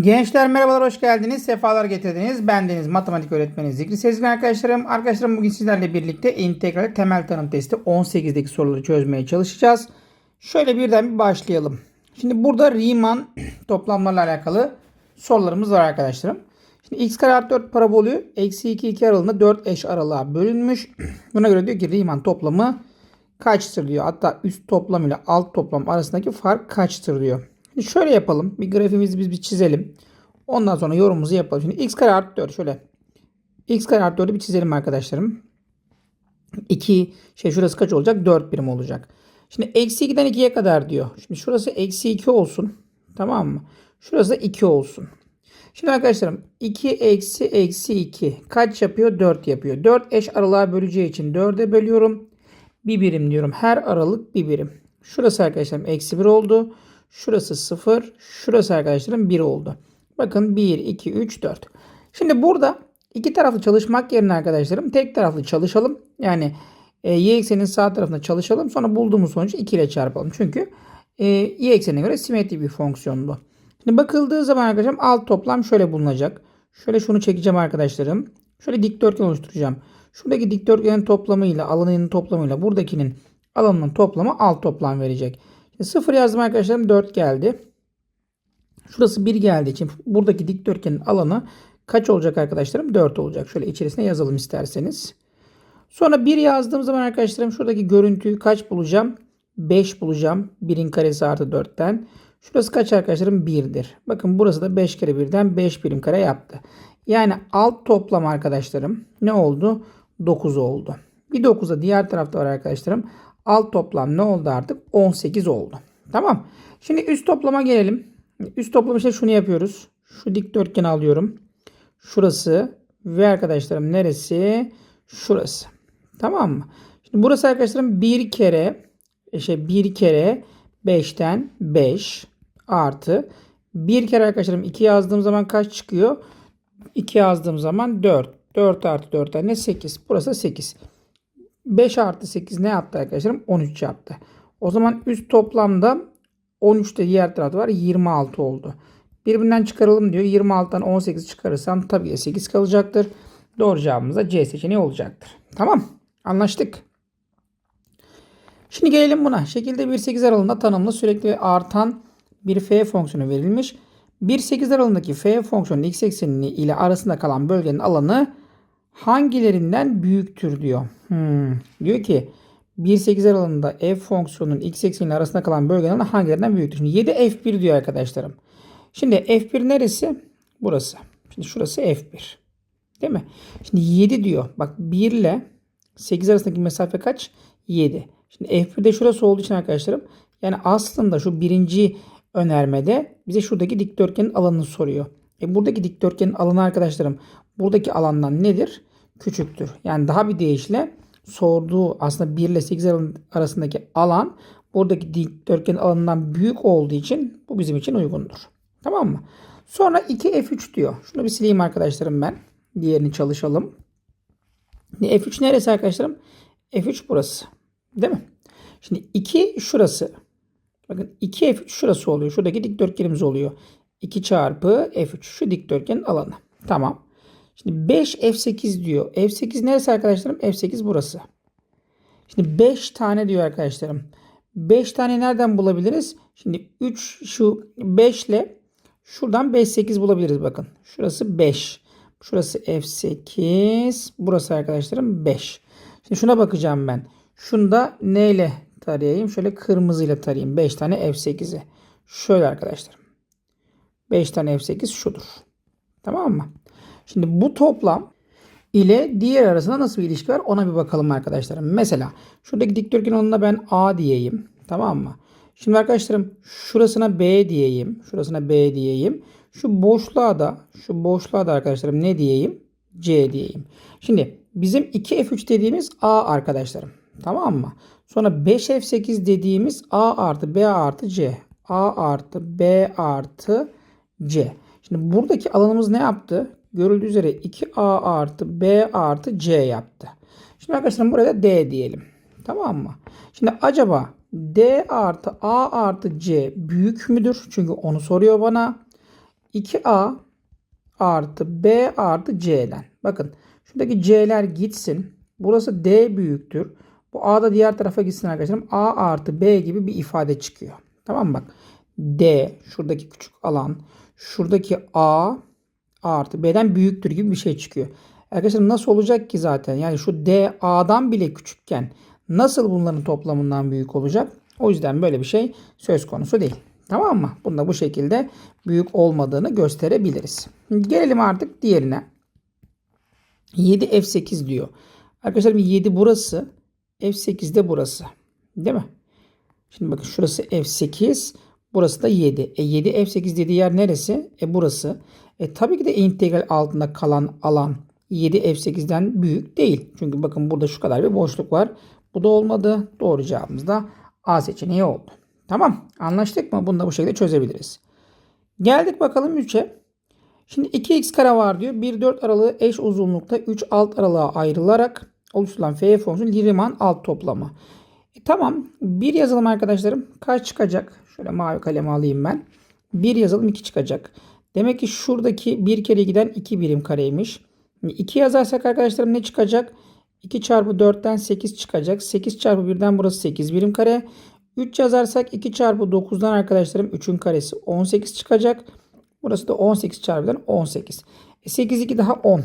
Gençler merhabalar hoş geldiniz. Sefalar getirdiniz. Ben Deniz matematik öğretmeni Zikri Sezgin arkadaşlarım. Arkadaşlarım bugün sizlerle birlikte integral temel tanım testi 18'deki soruları çözmeye çalışacağız. Şöyle birden bir başlayalım. Şimdi burada Riemann toplamlarla alakalı sorularımız var arkadaşlarım. Şimdi x kare artı 4 parabolü eksi 2 2 aralığında 4 eş aralığa bölünmüş. Buna göre diyor ki Riemann toplamı kaçtır diyor. Hatta üst toplam ile alt toplam arasındaki fark kaçtır diyor. Şimdi şöyle yapalım. Bir grafiğimizi biz bir çizelim. Ondan sonra yorumumuzu yapalım. Şimdi x kare artı 4 şöyle. x kare artı 4'ü bir çizelim arkadaşlarım. 2 şey şurası kaç olacak? 4 birim olacak. Şimdi eksi 2'den 2'ye kadar diyor. Şimdi şurası eksi 2 olsun. Tamam mı? Şurası da 2 olsun. Şimdi arkadaşlarım 2 eksi eksi 2 kaç yapıyor? 4 yapıyor. 4 eş aralığa böleceği için 4'e bölüyorum. Bir birim diyorum. Her aralık bir birim. Şurası arkadaşlarım eksi 1 oldu. Şurası 0. Şurası arkadaşlarım 1 oldu. Bakın 1, 2, 3, 4. Şimdi burada iki taraflı çalışmak yerine arkadaşlarım tek taraflı çalışalım. Yani e, y eksenin sağ tarafında çalışalım. Sonra bulduğumuz sonucu 2 ile çarpalım. Çünkü e, y eksenine göre simetrik bir fonksiyon bu. Şimdi bakıldığı zaman arkadaşlarım alt toplam şöyle bulunacak. Şöyle şunu çekeceğim arkadaşlarım. Şöyle dikdörtgen oluşturacağım. Şuradaki dikdörtgenin toplamıyla alanının toplamıyla buradakinin alanının toplamı alt toplam verecek. Şimdi 0 yazdım arkadaşlarım 4 geldi. Şurası 1 geldiği için buradaki dikdörtgenin alanı kaç olacak arkadaşlarım? 4 olacak. Şöyle içerisine yazalım isterseniz. Sonra 1 yazdığım zaman arkadaşlarım şuradaki görüntüyü kaç bulacağım? 5 bulacağım. 1'in karesi artı 4'ten. Şurası kaç arkadaşlarım? 1'dir. Bakın burası da 5 kere 1'den 5 birim kare yaptı. Yani alt toplam arkadaşlarım ne oldu? 9 oldu. Bir 9 da diğer tarafta var arkadaşlarım. Alt toplam ne oldu artık? 18 oldu. Tamam. Şimdi üst toplama gelelim. Üst toplam işte şunu yapıyoruz. Şu dikdörtgeni alıyorum. Şurası ve arkadaşlarım neresi? Şurası. Tamam mı? Şimdi burası arkadaşlarım bir kere şey bir kere 5'ten 5 artı bir kere arkadaşlarım 2 yazdığım zaman kaç çıkıyor? 2 yazdığım zaman 4. 4 artı 4'ten ne? 8. Burası 8. 5 artı 8 ne yaptı arkadaşlarım? 13 yaptı. O zaman üst toplamda 13 de diğer tarafta var. 26 oldu. Birbirinden çıkaralım diyor. 26'dan 18 çıkarırsam tabii ki 8 kalacaktır. Doğru cevabımız da C seçeneği olacaktır. Tamam. Anlaştık. Şimdi gelelim buna. Şekilde 1-8 aralığında tanımlı sürekli artan bir f fonksiyonu verilmiş. 1-8 aralığındaki f fonksiyonun x eksenini ile arasında kalan bölgenin alanı hangilerinden büyüktür diyor. Hmm. Diyor ki 1-8 aralığında f fonksiyonunun x ekseni arasında kalan alanı hangilerinden büyüktür? Şimdi 7 f1 diyor arkadaşlarım. Şimdi f1 neresi? Burası. Şimdi şurası f1. Değil mi? Şimdi 7 diyor. Bak 1 ile 8 arasındaki mesafe kaç? 7. Şimdi f1'de şurası olduğu için arkadaşlarım yani aslında şu birinci önermede bize şuradaki dikdörtgenin alanını soruyor. E buradaki dikdörtgenin alanı arkadaşlarım buradaki alandan nedir? Küçüktür. Yani daha bir deyişle sorduğu aslında 1 ile 8 arasındaki alan buradaki dikdörtgenin alanından büyük olduğu için bu bizim için uygundur. Tamam mı? Sonra 2F3 diyor. Şunu bir sileyim arkadaşlarım ben. Diğerini çalışalım. F3 neresi arkadaşlarım? F3 burası. Değil mi? Şimdi 2 şurası. Bakın 2F3 şurası oluyor. Şuradaki dikdörtgenimiz oluyor. 2 çarpı F3 şu dikdörtgenin alanı. Tamam. Şimdi 5 F8 diyor. F8 neresi arkadaşlarım? F8 burası. Şimdi 5 tane diyor arkadaşlarım. 5 tane nereden bulabiliriz? Şimdi 3 şu 5 ile şuradan 5 8 bulabiliriz bakın. Şurası 5. Şurası F8. Burası arkadaşlarım 5. Şimdi şuna bakacağım ben. Şunu da neyle tarayayım? Şöyle kırmızıyla tarayayım. 5 tane F8'i. Şöyle arkadaşlar. 5 tane F8 şudur. Tamam mı? Şimdi bu toplam ile diğer arasında nasıl bir ilişki var ona bir bakalım arkadaşlarım. Mesela şuradaki dikdörtgen alanına ben A diyeyim. Tamam mı? Şimdi arkadaşlarım şurasına B diyeyim. Şurasına B diyeyim. Şu boşluğa da şu boşluğa da arkadaşlarım ne diyeyim? C diyeyim. Şimdi bizim 2F3 dediğimiz A arkadaşlarım. Tamam mı? Sonra 5F8 dediğimiz A artı B artı C. A artı B artı C. Şimdi buradaki alanımız ne yaptı? Görüldüğü üzere 2A artı B artı C yaptı. Şimdi arkadaşlar buraya D diyelim. Tamam mı? Şimdi acaba D artı A artı C büyük müdür? Çünkü onu soruyor bana. 2A artı B artı C'den. Bakın şuradaki C'ler gitsin. Burası D büyüktür. Bu A da diğer tarafa gitsin arkadaşlarım. A artı B gibi bir ifade çıkıyor. Tamam mı bak. D şuradaki küçük alan. Şuradaki A artı B'den büyüktür gibi bir şey çıkıyor. Arkadaşlar nasıl olacak ki zaten? Yani şu D A'dan bile küçükken nasıl bunların toplamından büyük olacak? O yüzden böyle bir şey söz konusu değil. Tamam mı? Bunda bu şekilde büyük olmadığını gösterebiliriz. Gelelim artık diğerine. 7 F8 diyor. Arkadaşlar 7 burası. F8 de burası. Değil mi? Şimdi bakın şurası F8. Burası da 7. E 7 F8 dediği yer neresi? E burası. E tabii ki de integral altında kalan alan 7 F8'den büyük değil. Çünkü bakın burada şu kadar bir boşluk var. Bu da olmadı. Doğru cevabımız da A seçeneği oldu. Tamam. Anlaştık mı? Bunu da bu şekilde çözebiliriz. Geldik bakalım 3'e. Şimdi 2x kare var diyor. 1 4 aralığı eş uzunlukta 3 alt aralığa ayrılarak oluşturulan f fonksiyonu Riemann alt toplamı. E, tamam. 1 yazalım arkadaşlarım. Kaç çıkacak? Şöyle mavi kalemi alayım ben. 1 yazalım 2 çıkacak. Demek ki şuradaki 1 kere giden 2 birim kareymiş. 2 yazarsak arkadaşlarım ne çıkacak? 2 çarpı 4'ten 8 çıkacak. 8 çarpı 1'den burası 8 birim kare. 3 yazarsak 2 çarpı 9'dan arkadaşlarım 3'ün karesi 18 çıkacak. Burası da 18 çarpı 1'den 18. E 8 2 daha 10.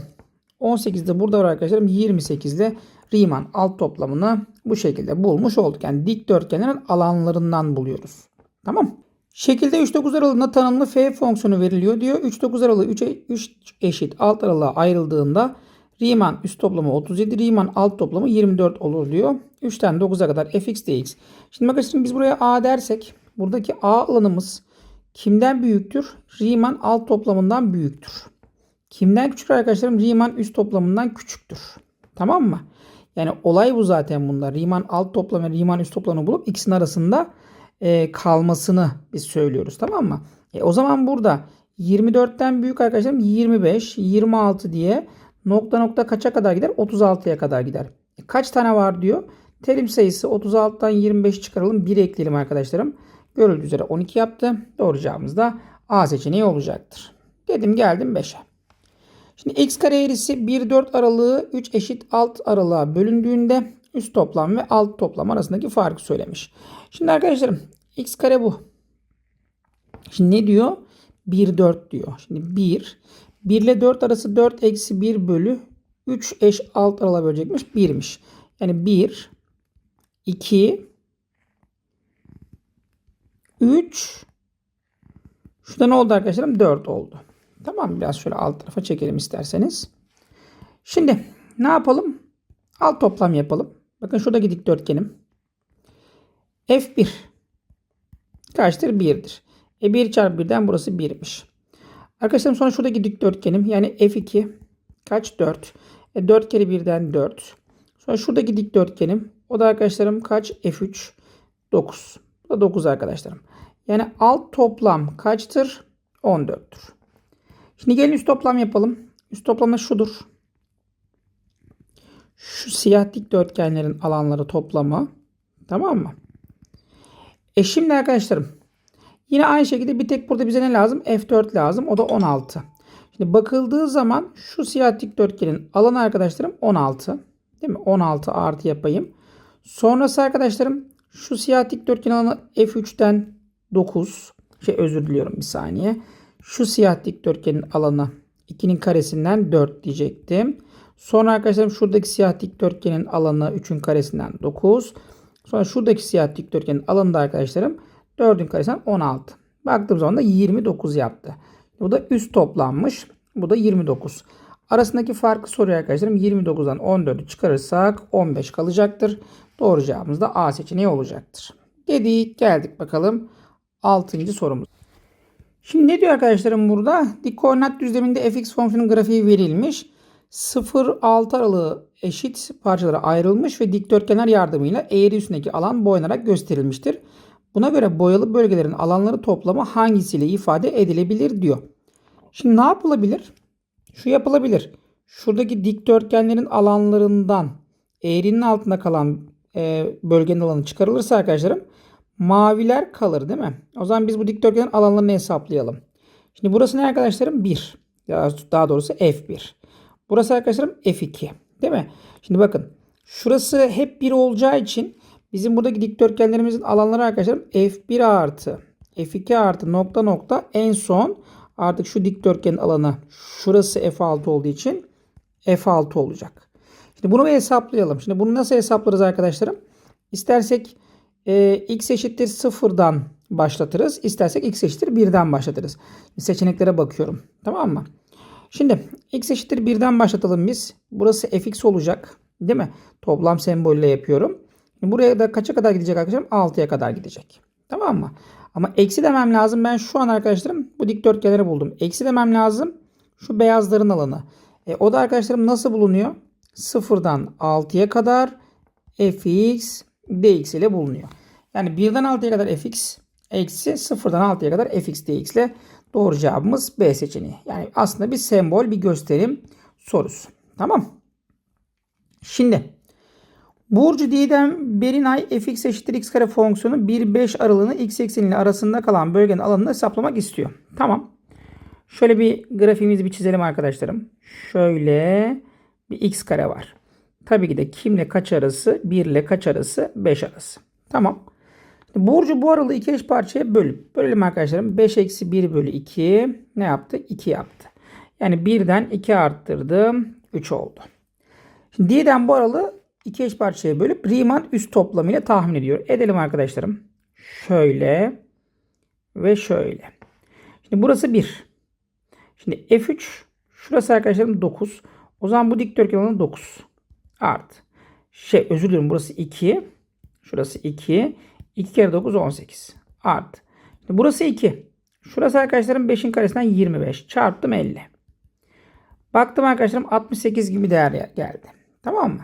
18 de burada var arkadaşlarım 28 ile Riemann alt toplamını bu şekilde bulmuş olduk. Yani dikdörtgenlerin alanlarından buluyoruz. Tamam. Şekilde 3 9 aralığında tanımlı f fonksiyonu veriliyor diyor. 3 9 aralığı 3, 3 eşit alt aralığa ayrıldığında Riemann üst toplamı 37, Riemann alt toplamı 24 olur diyor. 3'ten 9'a kadar fx dx. Şimdi bakın biz buraya a dersek buradaki a alanımız kimden büyüktür? Riemann alt toplamından büyüktür. Kimden küçük arkadaşlarım? Riemann üst toplamından küçüktür. Tamam mı? Yani olay bu zaten bunda. Riemann alt toplamı Riemann üst toplamını bulup ikisinin arasında e, kalmasını biz söylüyoruz. Tamam mı? E, o zaman burada 24'ten büyük arkadaşlarım 25, 26 diye nokta nokta kaça kadar gider? 36'ya kadar gider. E, kaç tane var diyor. Terim sayısı 36'dan 25 çıkaralım. 1 ekleyelim arkadaşlarım. Görüldüğü üzere 12 yaptı. Doğru cevabımız da A seçeneği olacaktır. Dedim geldim 5'e. Şimdi x kare eğrisi 1 4 aralığı 3 eşit alt aralığa bölündüğünde üst toplam ve alt toplam arasındaki farkı söylemiş. Şimdi arkadaşlarım x kare bu. Şimdi ne diyor? 1 4 diyor. Şimdi 1 1 ile 4 arası 4 eksi 1 bölü 3 eş alt aralığa bölecekmiş 1'miş. Yani 1 2 3 Şurada ne oldu arkadaşlarım? 4 oldu. Tamam biraz şöyle alt tarafa çekelim isterseniz. Şimdi ne yapalım? Alt toplam yapalım. Bakın şuradaki dikdörtgenim. F1 kaçtır? 1'dir. E 1 çarpı 1'den burası 1'miş. Arkadaşlarım sonra şuradaki dikdörtgenim yani F2 kaç? 4. E 4 kere 1'den 4. Sonra şuradaki dikdörtgenim o da arkadaşlarım kaç? F3 9. Bu da 9 arkadaşlarım. Yani alt toplam kaçtır? 14'tür. Şimdi gelin üst toplam yapalım. Üst toplam da şudur. Şu siyah dikdörtgenlerin alanları toplamı. Tamam mı? E şimdi arkadaşlarım yine aynı şekilde bir tek burada bize ne lazım? F4 lazım. O da 16. Şimdi bakıldığı zaman şu siyah dikdörtgenin alanı arkadaşlarım 16. Değil mi? 16 artı yapayım. Sonrası arkadaşlarım şu siyah dikdörtgen alanı F3'ten 9. Şey özür diliyorum bir saniye. Şu siyah dikdörtgenin alanı 2'nin karesinden 4 diyecektim. Sonra arkadaşlarım şuradaki siyah dikdörtgenin alanı 3'ün karesinden 9. Sonra şuradaki siyah dikdörtgenin alanı da arkadaşlarım 4'ün karesinden 16. Baktığım zaman da 29 yaptı. Bu da üst toplanmış. Bu da 29. Arasındaki farkı soruyor arkadaşlarım. 29'dan 14'ü çıkarırsak 15 kalacaktır. Doğru cevabımız da A seçeneği olacaktır. Dedik geldik bakalım 6. sorumuz. Şimdi ne diyor arkadaşlarım burada? Dik koordinat düzleminde fx fonksiyonun grafiği verilmiş. 0-6 aralığı eşit parçalara ayrılmış ve dikdörtgenler yardımıyla eğri üstündeki alan boyanarak gösterilmiştir. Buna göre boyalı bölgelerin alanları toplamı hangisiyle ifade edilebilir diyor. Şimdi ne yapılabilir? Şu yapılabilir. Şuradaki dikdörtgenlerin alanlarından eğrinin altında kalan e, bölgenin alanı çıkarılırsa arkadaşlarım maviler kalır değil mi? O zaman biz bu dikdörtgenin alanlarını hesaplayalım. Şimdi burası ne arkadaşlarım? 1. Ya Daha doğrusu F1. Burası arkadaşlarım F2. Değil mi? Şimdi bakın. Şurası hep 1 olacağı için bizim buradaki dikdörtgenlerimizin alanları arkadaşlarım F1 artı F2 artı nokta nokta en son artık şu dikdörtgenin alanı şurası F6 olduğu için F6 olacak. Şimdi bunu bir hesaplayalım. Şimdi bunu nasıl hesaplarız arkadaşlarım? İstersek e, x eşittir sıfırdan başlatırız. İstersek x eşittir birden başlatırız. Seçeneklere bakıyorum. Tamam mı? Şimdi x eşittir birden başlatalım biz. Burası fx olacak. Değil mi? Toplam sembolle yapıyorum. Buraya da kaça kadar gidecek arkadaşlarım? 6'ya kadar gidecek. Tamam mı? Ama eksi demem lazım. Ben şu an arkadaşlarım bu dikdörtgenleri buldum. Eksi demem lazım. Şu beyazların alanı. E, o da arkadaşlarım nasıl bulunuyor? Sıfırdan 6'ya kadar fx dx ile bulunuyor. Yani 1'den 6'ya kadar fx eksi 0'dan 6'ya kadar fx dx ile doğru cevabımız B seçeneği. Yani aslında bir sembol bir gösterim sorusu. Tamam. Şimdi Burcu Didem Berinay fx eşittir x kare fonksiyonu 1-5 aralığını x ekseniyle arasında kalan bölgenin alanını hesaplamak istiyor. Tamam. Şöyle bir grafiğimizi bir çizelim arkadaşlarım. Şöyle bir x kare var. Tabii ki de kimle kaç arası? 1 ile kaç arası? 5 arası. Tamam. Burcu bu aralığı iki eş parçaya bölüp bölelim arkadaşlarım. 5 eksi 1 bölü 2 ne yaptı? 2 yaptı. Yani 1'den 2 arttırdım. 3 oldu. Şimdi D'den bu aralığı iki eş parçaya bölüp Riemann üst toplamıyla tahmin ediyor. Edelim arkadaşlarım. Şöyle ve şöyle. Şimdi burası 1. Şimdi F3 şurası arkadaşlarım 9. O zaman bu dikdörtgen alanı 9. Art. Şey özür dilerim burası 2. Şurası 2. 2 kere 9 18. Art. Şimdi burası 2. Şurası arkadaşlarım 5'in karesinden 25. Çarptım 50. Baktım arkadaşlarım 68 gibi değer geldi. Tamam mı?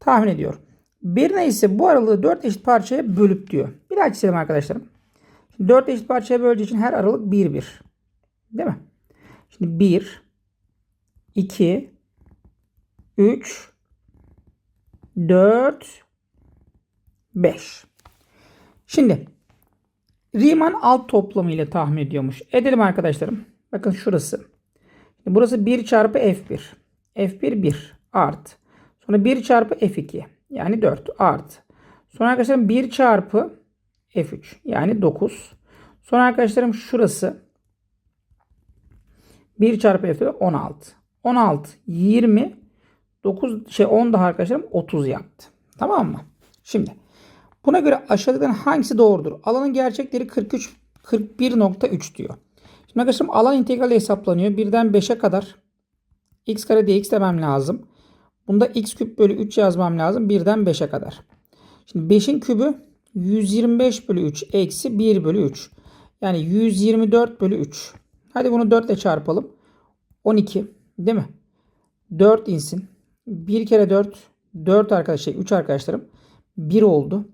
Tahmin ediyorum. Birine ise bu aralığı 4 eşit parçaya bölüp diyor. Bir daha çizelim arkadaşlarım. Şimdi 4 eşit parçaya böleceği için her aralık 1 1. Değil mi? Şimdi 1 2 3 4 5. Şimdi Riemann alt toplamı ile tahmin ediyormuş. Edelim arkadaşlarım. Bakın şurası. Burası 1 çarpı F1. F1 1 art. Sonra 1 çarpı F2 yani 4 art. Sonra arkadaşlarım 1 çarpı F3 yani 9. Sonra arkadaşlarım şurası 1 çarpı F4 16. 16 20 9 şey 10 daha arkadaşlarım 30 yaptı. Tamam mı? Şimdi buna göre aşağıdakilerin hangisi doğrudur? Alanın gerçekleri 43 41.3 diyor. Şimdi arkadaşlarım alan integrali hesaplanıyor. 1'den 5'e kadar x kare dx demem lazım. Bunda x küp bölü 3 yazmam lazım. 1'den 5'e kadar. Şimdi 5'in kübü 125 bölü 3 eksi 1 bölü 3. Yani 124 bölü 3. Hadi bunu 4 ile çarpalım. 12 değil mi? 4 insin. 1 kere 4 4 arkadaşlar 3 arkadaşlarım 1 oldu.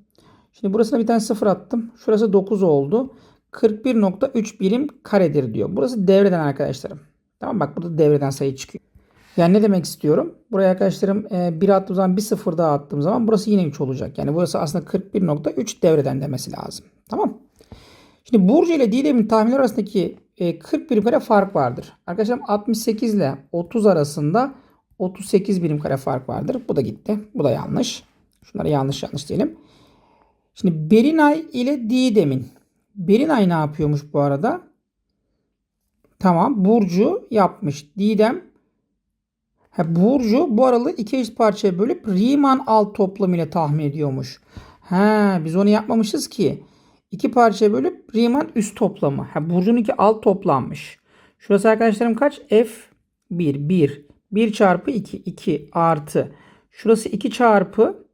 Şimdi burasına bir tane 0 attım. Şurası 9 oldu. 41.3 birim karedir diyor. Burası devreden arkadaşlarım. Tamam bak burada devreden sayı çıkıyor. Yani ne demek istiyorum? Buraya arkadaşlarım e, 1 attığım zaman bir 0 daha attığım zaman burası yine 3 olacak. Yani burası aslında 41.3 devreden demesi lazım. Tamam. Şimdi Burcu ile Didem'in tahminler arasındaki e, 40 birim kare fark vardır. Arkadaşlarım 68 ile 30 arasında 38 birim kare fark vardır. Bu da gitti. Bu da yanlış. Şunları yanlış yanlış diyelim. Şimdi Berinay ile Didem'in. Berinay ne yapıyormuş bu arada? Tamam. Burcu yapmış. Didem Ha, Burcu bu aralığı iki eşit parçaya bölüp Riemann alt toplamı ile tahmin ediyormuş. Ha, biz onu yapmamışız ki. İki parçaya bölüp Riemann üst toplamı. Ha, Burcu'nun iki alt toplanmış. Şurası arkadaşlarım kaç? F 1. 1. 1 çarpı 2. 2 artı. Şurası 2 çarpı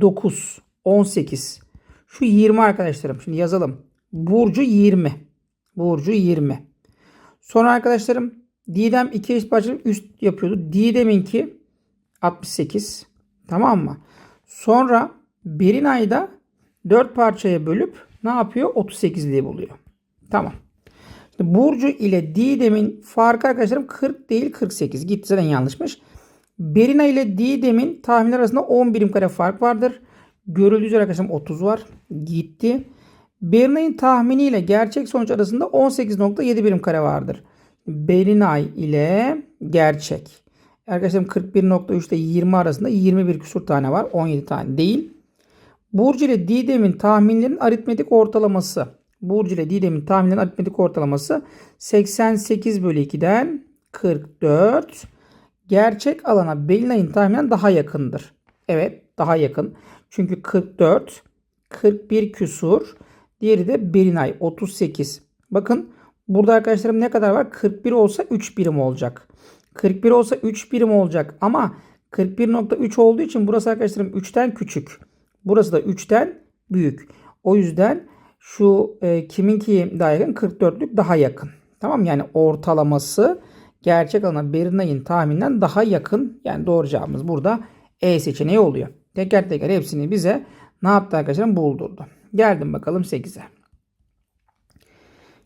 9. 18. Şu 20 arkadaşlarım. Şimdi yazalım. Burcu 20. Burcu 20. Sonra arkadaşlarım Didem 2 eşit parçalı üst yapıyordu. Didem'inki 68. Tamam mı? Sonra Berinay'da 4 parçaya bölüp ne yapıyor? 38 diye buluyor. Tamam. Burcu ile Didem'in farkı arkadaşlarım 40 değil 48. Gitti zaten yanlışmış. Berina ile Didem'in tahminler arasında 10 birim kare fark vardır. Görüldüğü üzere arkadaşlarım 30 var. Gitti. Berinay'ın tahmini ile gerçek sonuç arasında 18.7 birim kare vardır. Berinay ile gerçek. Arkadaşlarım 41.3 ile 20 arasında 21 küsur tane var. 17 tane değil. Burcu ile Didem'in tahminlerin aritmetik ortalaması. Burcu ile Didem'in tahminlerin aritmetik ortalaması 88 bölü 2'den 44. Gerçek alana Belinay'ın tahminen daha yakındır. Evet daha yakın. Çünkü 44, 41 küsur. Diğeri de Belinay 38. Bakın burada arkadaşlarım ne kadar var? 41 olsa 3 birim olacak. 41 olsa 3 birim olacak ama 41.3 olduğu için burası arkadaşlarım 3'ten küçük. Burası da 3'ten büyük. O yüzden şu e, kiminki daha yakın? 44'lük daha yakın. Tamam yani ortalaması gerçek alana Berinay'ın tahmininden daha yakın. Yani doğru cevabımız burada E seçeneği oluyor. Teker teker hepsini bize ne yaptı arkadaşlarım? Buldurdu. Geldim bakalım 8'e.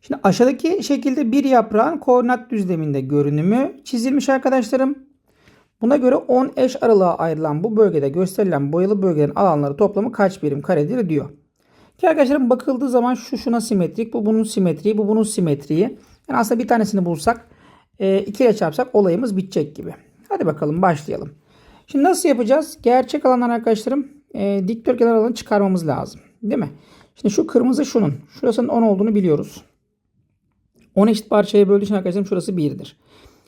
Şimdi aşağıdaki şekilde bir yaprağın koordinat düzleminde görünümü çizilmiş arkadaşlarım. Buna göre 10 eş aralığa ayrılan bu bölgede gösterilen boyalı bölgelerin alanları toplamı kaç birim karedir diyor. Ki arkadaşlarım bakıldığı zaman şu şuna simetrik, bu bunun simetriği, bu bunun simetriği. Yani aslında bir tanesini bulsak, e, iki ile çarpsak olayımız bitecek gibi. Hadi bakalım başlayalım. Şimdi nasıl yapacağız? Gerçek alanlar arkadaşlarım e, dikdörtgen alanını çıkarmamız lazım. Değil mi? Şimdi şu kırmızı şunun. Şurasının 10 olduğunu biliyoruz. 10 eşit parçaya böldüğü için arkadaşlarım şurası 1'dir.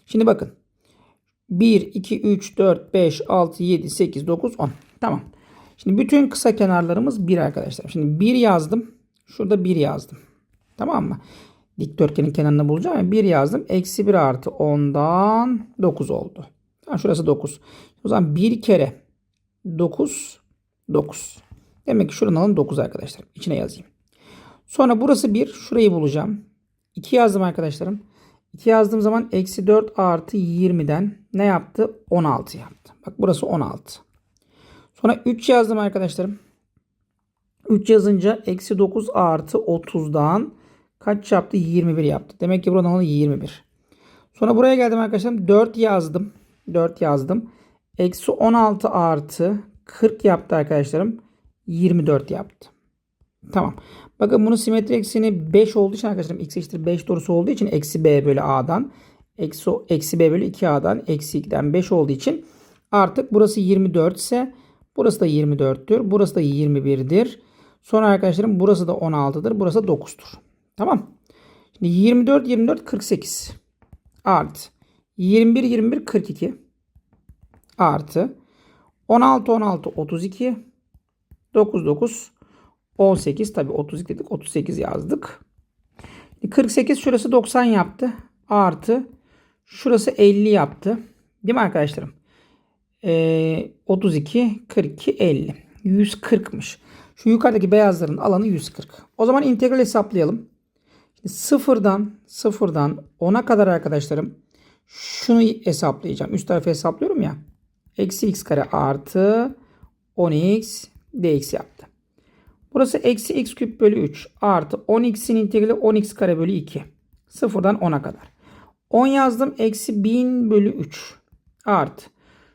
Şimdi bakın. 1, 2, 3, 4, 5, 6, 7, 8, 9, 10. Tamam. Şimdi bütün kısa kenarlarımız 1 arkadaşlar. Şimdi 1 yazdım. Şurada 1 yazdım. Tamam mı? Dikdörtgenin kenarını bulacağım. Yani 1 yazdım. Eksi 1 artı 10'dan 9 oldu. Şurası 9. O zaman 1 kere 9, 9. Demek ki şuranın alanı 9 arkadaşlar. İçine yazayım. Sonra burası 1. Şurayı bulacağım. 2 yazdım arkadaşlarım. 2 yazdığım zaman eksi 4 artı 20'den ne yaptı? 16 yaptı. Bak burası 16. Sonra 3 yazdım arkadaşlarım. 3 yazınca eksi 9 artı 30'dan kaç yaptı? 21 yaptı. Demek ki buranın alanı 21. Sonra buraya geldim arkadaşlarım. 4 yazdım. 4 yazdım. Eksi 16 artı 40 yaptı arkadaşlarım. 24 yaptı. Tamam. Bakın bunun simetri ekseni 5 olduğu için arkadaşlarım x eşittir 5 doğrusu olduğu için eksi b bölü a'dan eksi, eksi b bölü 2a'dan eksi 2'den 5 olduğu için artık burası 24 ise burası da 24'tür. Burası da 21'dir. Sonra arkadaşlarım burası da 16'dır. Burası da 9'dur. Tamam. Şimdi 24 24 48 artı 21 21 42 artı 16 16 32 9 9 18 tabi 32 dedik 38 yazdık. 48 şurası 90 yaptı. Artı şurası 50 yaptı. Değil mi arkadaşlarım? Ee, 32 42 50. 140'mış. Şu yukarıdaki beyazların alanı 140. O zaman integral hesaplayalım. Şimdi sıfırdan sıfırdan 10'a kadar arkadaşlarım şunu hesaplayacağım. Üst tarafı hesaplıyorum ya. Eksi x kare artı 10x dx yaptı. Burası eksi x küp bölü 3 artı 10x'in integrali 10x kare bölü 2. Sıfırdan 10'a kadar. 10 yazdım. Eksi 1000 bölü 3 artı.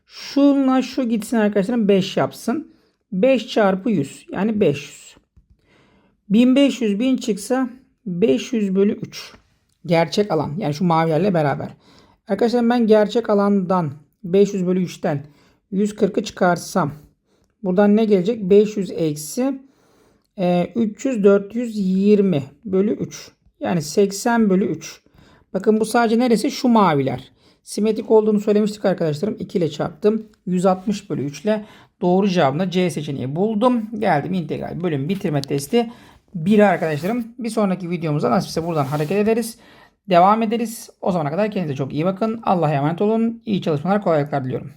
Şunla şu gitsin arkadaşlarım 5 yapsın. 5 çarpı 100 yani 500. 1500 1000 çıksa 500 bölü 3. Gerçek alan yani şu mavilerle beraber. Arkadaşlar ben gerçek alandan 500 bölü 3'ten 140'ı çıkarsam buradan ne gelecek? 500 eksi e, 300 420 bölü 3. Yani 80 bölü 3. Bakın bu sadece neresi? Şu maviler. Simetrik olduğunu söylemiştik arkadaşlarım. 2 ile çarptım. 160 bölü 3 ile doğru cevabını C seçeneği buldum. Geldim integral bölüm bitirme testi 1 arkadaşlarım. Bir sonraki videomuzda nasipse buradan hareket ederiz. Devam ederiz. O zamana kadar kendinize çok iyi bakın. Allah'a emanet olun. İyi çalışmalar, kolaylıklar diliyorum.